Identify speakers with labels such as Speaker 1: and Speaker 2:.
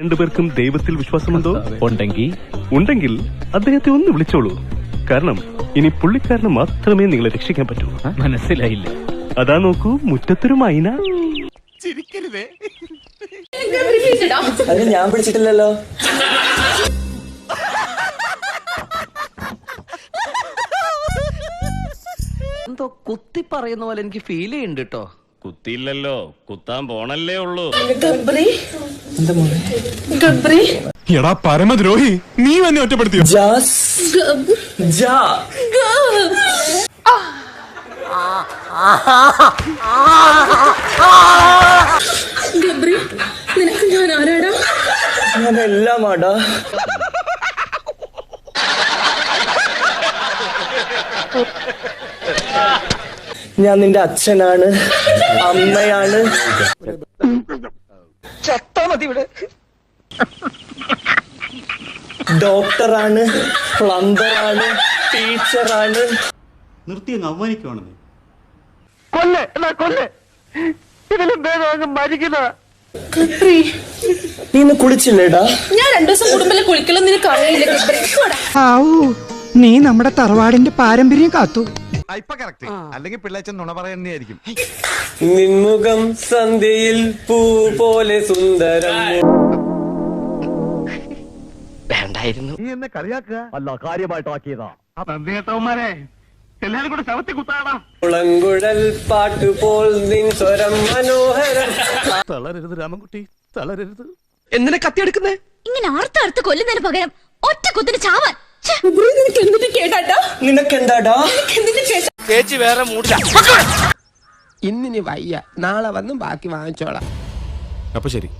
Speaker 1: രണ്ടുപേർക്കും ദൈവത്തിൽ വിശ്വാസമുണ്ടോ?
Speaker 2: ഉണ്ടെങ്കിൽ?
Speaker 1: ഉണ്ടെങ്കിൽ അദ്ദേഹത്തെ ഒന്ന് വിളിച്ചോളൂ. കാരണം ഇനി പുള്ളിക്കാരന് മാത്രമേ നിങ്ങളെ രക്ഷിക്കാൻ പറ്റൂ.
Speaker 2: മനസ്സിലായില്ല.
Speaker 1: അതാ നോക്കൂ മുറ്റത്തൊരു മൈന.
Speaker 3: അതിന് ഞാൻ പിടിച്ചിട്ടില്ലല്ലോ.
Speaker 4: എന്തോ കുത്തി പറയുന്ന പോലെ എനിക്ക് ഫീൽ ചെയ്യുന്നുണ്ട് കേട്ടോ
Speaker 5: കുത്തിയില്ലല്ലോ. കുത്താൻ പോണല്ലേ ഉള്ളൂ.
Speaker 3: എന്താ മോനെ?
Speaker 6: എടാ പരമദ്രോഹി നീ എന്നെ ഒറ്റപ്പെടുത്തിയോ?
Speaker 3: ജാ.
Speaker 7: ഗബ്രി നിനക്ക് ഞാൻ ആരാടാ?
Speaker 3: ഞാൻ എല്ലാം ആടാ. ഞാൻ നിന്റെ അച്ഛനാണ് അമ്മയാണ്. ഡോക്ടറാണ് പ്ലംബറാണ് ടീച്ചറാണ്.
Speaker 8: നിർത്തി അങ്ങ് അവമാനിക്കുവാണെന്ന്
Speaker 7: കൊല്ലെ
Speaker 3: നീ ഇന്ന് കുളിച്ചില്ലേടാ?
Speaker 7: ഞാൻ രണ്ടു ദിവസം കുടുംബത്തിൽ കുളിക്കലും നിനക്ക് അറിയില്ല ഗബ്രി
Speaker 9: നീ നമ്മുടെ തറവാടിന്റെ പാരമ്പര്യം കാത്തു.
Speaker 6: ഇപ്പൊ കറക്റ്റ് അല്ലെങ്കിൽ പിള്ളേച്ചൻ നുണ പറയുന്നതായിരിക്കും.
Speaker 3: നിൻമുഖം സന്ധ്യയിൽ പൂ പോലെ സുന്ദരം.
Speaker 4: വേണ്ടായിരുന്നു.
Speaker 6: നീ എന്നെ കളിയാക്കുക?
Speaker 3: മുളങ്കുഴൽ പാട്ടുപോൽ നിൻ സ്വരം മനോഹരം.
Speaker 6: തളരരുത് രാമൻകുട്ടി തളരരുത്.
Speaker 4: എന്തിനാ കത്തിയെടുക്കുന്നേ
Speaker 10: ഇങ്ങനെ ആർത്തറുത്ത് കൊല്ലുന്നതിന് പകരം ഒറ്റ കുത്തിന് ചാവാൻ. ഛെ,
Speaker 7: ഗബ്രി നിനക്ക് വേറെ മൂടില്ല.
Speaker 9: ഇന്നിനി വയ്യ. നാളെ വന്നും ബാക്കി വാങ്ങിച്ചോളാം.
Speaker 6: അപ്പൊ ശരി.